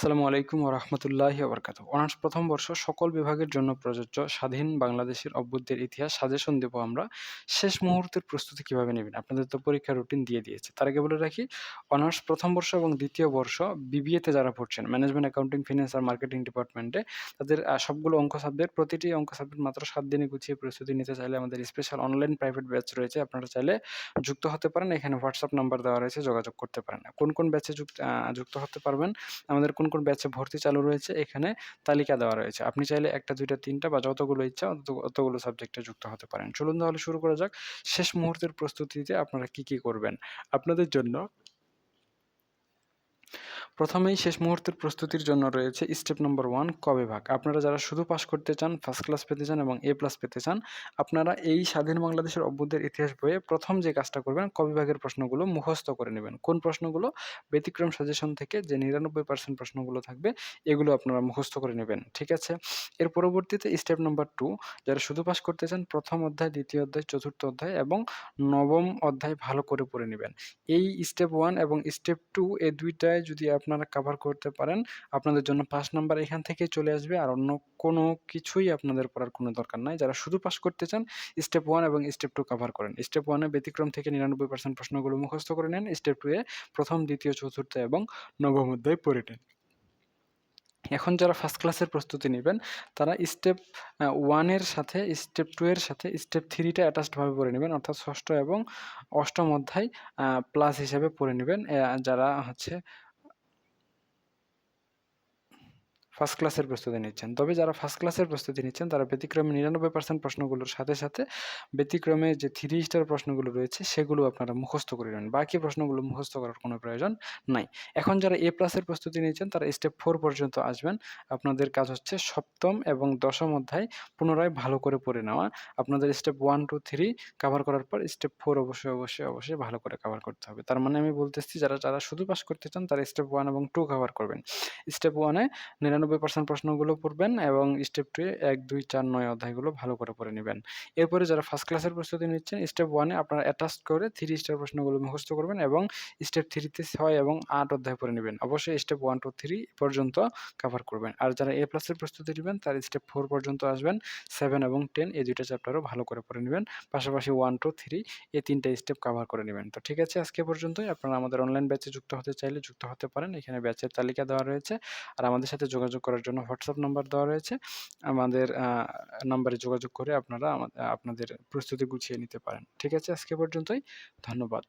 আসসালামু আলাইকুম ওরহমতুল্লাহ বরকাত অনার্স প্রথম বর্ষ সকল বিভাগের জন্য প্রযোজ্য। স্বাধীন বাংলাদেশের অভ্যুদয়ের ইতিহাস সাজেশন দেবো আমরা। শেষ মুহূর্তের প্রস্তুতি কীভাবে নেবেন? আপনাদের তো পরীক্ষার রুটিন দিয়ে দিয়েছে। তার আগে বলে রাখি, অনার্স প্রথম বর্ষ এবং দ্বিতীয় বর্ষ বিবিএতে যারা পড়ছেন ম্যানেজমেন্ট অ্যাকাউন্টিং ফিনান্স আর মার্কেটিং ডিপার্টমেন্টে তাদের সবগুলো অঙ্ক সাবজেক্ট প্রতিটি অঙ্ক সাবজেক্ট মাত্র সাত দিনে গুছিয়ে প্রস্তুতি নিতে চাইলে আমাদের স্পেশাল অনলাইন প্রাইভেট ব্যাচ রয়েছে। আপনারা চাইলে যুক্ত হতে পারেন। এখানে হোয়াটসঅ্যাপ নাম্বার দেওয়া রয়েছে, যোগাযোগ করতে পারেন। কোন কোন ব্যাচে যুক্ত যুক্ত হতে পারবেন? আমাদের কোন কোন ব্যাচে ভর্তি চালু রয়েছে, এখানে তালিকা দেওয়া রয়েছে। আপনি চাইলে একটা, দুইটা, তিনটা বা যতগুলো ইচ্ছা অত- অতগুলো সাবজেক্টে যুক্ত হতে পারেন। চলুন তাহলে শুরু করা যাক। শেষ মুহূর্তের প্রস্তুতিতে আপনারা কি কি করবেন? আপনাদের জন্য প্রথমেই শেষ মুহূর্তের প্রস্তুতির জন্য রয়েছে স্টেপ নম্বর ওয়ান কবে ভাগ আপনারা যারা শুধু পাস করতে চান ফার্স্ট ক্লাস পেতে চান এবং এ প্লাস পেতে চান, আপনারা এই স্বাধীন বাংলাদেশের অভ্যুদয়ের ইতিহাস বইয়ে প্রথম যে কাজটা করবেন কবি ভাগের প্রশ্নগুলো মুখস্থ করে নেবেন। কোন প্রশ্নগুলো? ব্যতিক্রম সাজেশন থেকে যে নিরানব্বই পার্সেন্ট প্রশ্নগুলো থাকবে, এগুলো আপনারা মুখস্থ করে নেবেন, ঠিক আছে? এর পরবর্তীতে স্টেপ নম্বর টু যারা শুধু পাস করতে চান, প্রথম অধ্যায়, দ্বিতীয় অধ্যায়, চতুর্থ অধ্যায় এবং নবম অধ্যায় ভালো করে পড়ে নেবেন। এই স্টেপ ওয়ান এবং স্টেপ টু এই দুইটায় যদি আপনারা কভার করতে পারেন। আপনাদের জন্য পাস নাম্বার এখান থেকে চলে আসবে আর অন্য কোনো কিছুই আপনাদের পড়ার কোনো দরকার নাই। যারা শুধু পাস করতে চান স্টেপ ওয়ান এবং স্টেপ টু কভার করেন। স্টেপ ওয়ানে ব্যতিক্রম থেকে নিরানব্বই পার্সেন্ট প্রশ্নগুলো মুখস্থ করে নেন। স্টেপ টু এ প্রথম, দ্বিতীয়, চতুর্থ এবং নবম অধ্যায় পড়ে নেন। এখন যারা ফার্স্ট ক্লাসের প্রস্তুতি নেবেন, তারা স্টেপ ওয়ানের সাথে স্টেপ টু এর সাথে স্টেপ থ্রিটা অ্যাটাচডভাবে পড়ে নেবেন। অর্থাৎ ষষ্ঠ এবং অষ্টম অধ্যায় প্লাস হিসাবে পড়ে নেবেন। যারা হচ্ছে ফার্স্ট ক্লাসের প্রস্তুতি নিচ্ছেন। তবে যারা ফার্স্ট ক্লাসের প্রস্তুতি নিচ্ছেন, তারা ব্যতিক্রমে নিরানব্বই পার্সেন্ট প্রশ্নগুলোর সাথে সাথে ব্যতিক্রমে যে থ্রি স্টার প্রশ্নগুলো রয়েছে, সেগুলো আপনারা মুখস্থ করে নেন। বাকি প্রশ্নগুলো মুখস্থ করার কোনো প্রয়োজন নাই। এখন যারা এ প্লাসের প্রস্তুতি নিচ্ছেন, তারা স্টেপ ফোর পর্যন্ত আসবেন। আপনাদের কাজ হচ্ছে সপ্তম এবং দশম অধ্যায় পুনরায় ভালো করে পড়ে নেওয়া। আপনাদের step one two three cover করার পর স্টেপ ফোর অবশ্যই অবশ্যই অবশ্যই ভালো করে কাভার করতে হবে। তার মানে আমি বলতেছি, যারা যারা শুধু পাস করতে চান, তারা স্টেপ ওয়ান এবং টু কাভার করবেন। স্টেপ ওয়ানে নিরানব্বই পার্সেন্ট প্রশ্নগুলো পড়বেন এবং স্টেপ টু এক, দুই, চার, নয় অধ্যায়গুলো ভালো করে পড়ে নেবেন। এরপরে যারা ফার্স্ট ক্লাসের প্রস্তুতি নিচ্ছেন স্টেপ ওয়ানে আপনারা অ্যাটাচ করে থ্রি স্টার প্রশ্নগুলো মুখস্থ করবেন এবং স্টেপ থ্রিতে ছয় এবং আট অধ্যায় পড়ে নেবেন। অবশ্যই স্টেপ ওয়ান টু থ্রি পর্যন্ত কভার করবেন। আর যারা এ প্লাসের প্রস্তুতি নেবেন, তার স্টেপ ফোর পর্যন্ত আসবেন সেভেন এবং টেন এই দুইটা চ্যাপ্টারও ভালো করে পড়ে নেবেন। পাশাপাশি ওয়ান টু থ্রি এই তিনটা স্টেপ কভার করে নেবেন। তো ঠিক আছে, আজকে পর্যন্তই। আপনারা আমাদের অনলাইন ব্যাচে যুক্ত হতে চাইলে যুক্ত হতে পারেন। এখানে ব্যাচের তালিকা দেওয়া রয়েছে। আর আমাদের সাথে যোগাযোগ করার জন্য হোয়াটসঅ্যাপ নাম্বার দেওয়া রয়েছে। আমাদের নাম্বারে যোগাযোগ করে আপনারা আপনাদের প্রস্তুতি গুছিয়ে নিতে পারেন। ঠিক আছে? আজকে পর্যন্তই। ধন্যবাদ।